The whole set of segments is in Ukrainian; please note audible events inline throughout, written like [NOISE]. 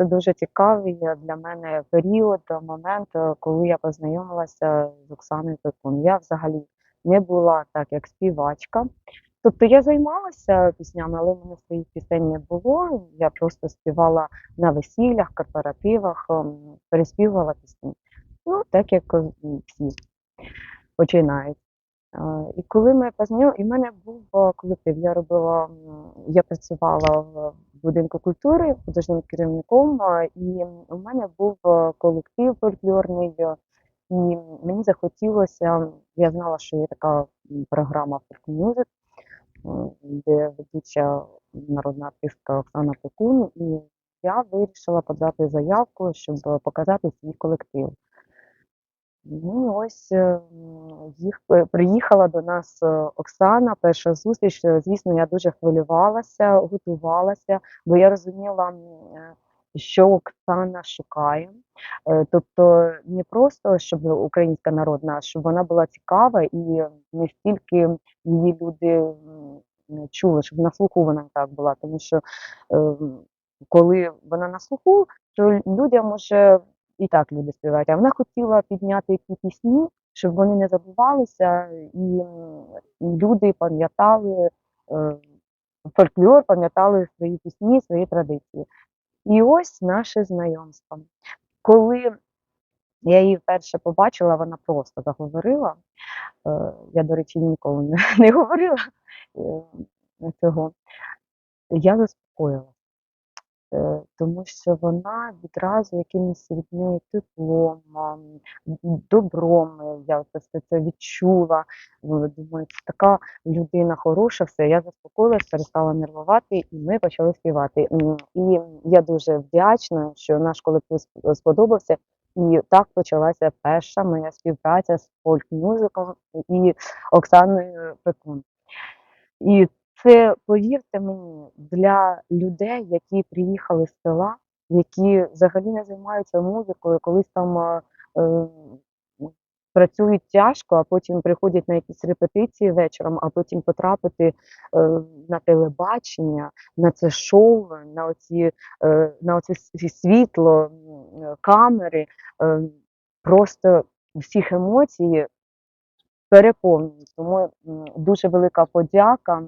це дуже цікавий для мене період, момент, е, коли я познайомилася з Оксаною Пекун. Я взагалі не була так, як співачка. Тобто я займалася піснями, але в мене своїх пісень не було. Я просто співала на весіллях, корпоративах, ем, переспівувала пісні. Ну, так як всі починають. І коли ми познайомилися, і в мене був е, колектив. Я робила, я працювала в будинку культури художнім керівником, е, і у мене був е, колектив фольклорний. І мені захотілося, я знала, що є така програма м, де ведуча народна артистка Оксана Пекун, і я вирішила подати заявку, щоб показати свій колектив. Ну, і ось е, їх приїхала до нас е, Оксана, перша зустріч. Е, Звісно, я дуже хвилювалася, готувалася, бо я розуміла, що Оксана шукає. Тобто не просто щоб українська народна, щоб вона була цікава і не стільки її люди чули, щоб на слуху вона так була. Тому що е, коли вона на слуху, то людям може і так люди співають. А вона хотіла підняти ті пісні, щоб вони не забувалися, і люди пам'ятали е, фольклор, пам'ятали свої пісні, свої традиції. І ось наше знайомство. Коли я її вперше побачила, вона просто заговорила. Е, Я, до речі, ніколи не, [LAUGHS] говорила е, цього. Я заспокоїлася. Тому що вона відразу якимось від неї теплом, добром, е, я це це відчула. Думаю, це така людина хороша, все. Я заспокоїлася, перестала нервувати, і ми почали співати. І я дуже вдячна, що наш колектив сподобався. І так почалася перша моя співпраця з фольк-мюзиком і Оксаною Пекун. І це, повірте мені, для людей, які приїхали з села, які взагалі не займаються музикою, колись там е, е, працюють тяжко, а потім приходять на якісь репетиції вечором, а потім потрапити е, на телебачення, на це шоу, на оці, е, на оце світло, е, камери, е, просто всіх емоцій переповнюють. Тому дуже велика подяка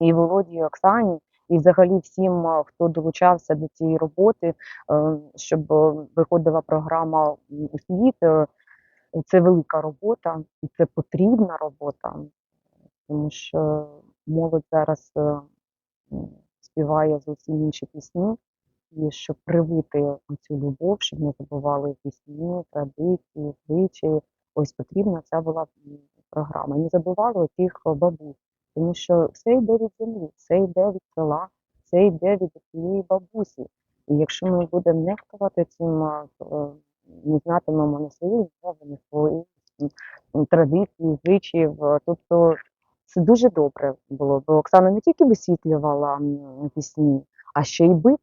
і Володі, і Оксані, і взагалі всім, хто долучався до цієї роботи, е, щоб е, виходила програма у світ. Е, Це велика робота, і це потрібна робота, тому що молодь зараз е, співає зовсім інші пісні. І щоб привити цю любов, щоб не забували пісні, традиції, звичаї. Ось потрібна ця була програма. Не забували тих бабусь, тому що все йде від землі, все йде від села, все йде від цієї бабусі. І якщо ми будемо нехтувати цим, е, не знатимемо не свої мови, не свої м, м, традиції, звичаїв, тобто це дуже добре було, бо Оксана не тільки висвітлювала пісні, а ще й бит.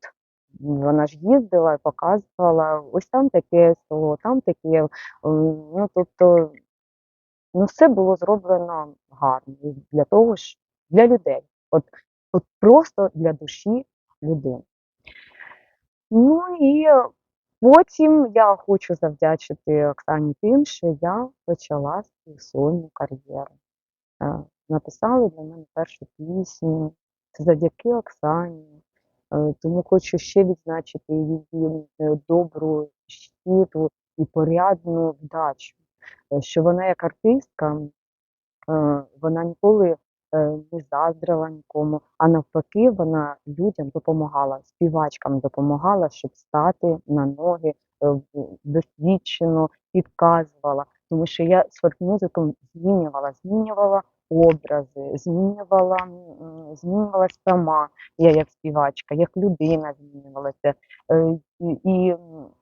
Вона ж їздила і показувала, ось там таке село, там таке. Ну, тобто, ну, все було зроблено гарно для того ж, для людей. От, от просто для душі людини. Ну і потім я хочу завдячити Оксані тим, що я почала свою сольну кар'єру. Е, Написали для мене першу пісню. Це завдяки Оксані. Е, Тому хочу ще відзначити її е, добру, щиру і порядну вдачу, що вона як артистка, е, вона ніколи е, не заздрила нікому, а навпаки, вона людям допомагала, співачкам допомагала, щоб стати на ноги е, досвідчено, підказувала. Тому що я з фольк-музиком змінювала, змінювала образи, змінювала, м, змінювалась сама, я як співачка, як людина змінювалася е, і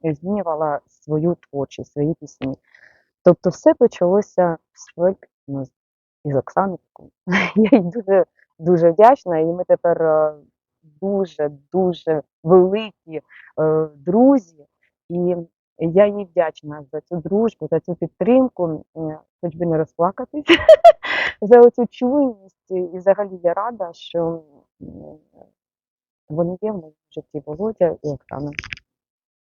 змінювала свою творчість, свої пісні. Тобто все почалося фольк-музики із Оксани [LAUGHS] Я їй дуже дуже вдячна, і ми тепер е, дуже дуже великі е, друзі. І я їй вдячна за цю дружбу, за цю підтримку, хоч би не розплакатись, [LAUGHS] за цю чуйність. І взагалі я рада, що вони є в моєму житті Володя і Оксана.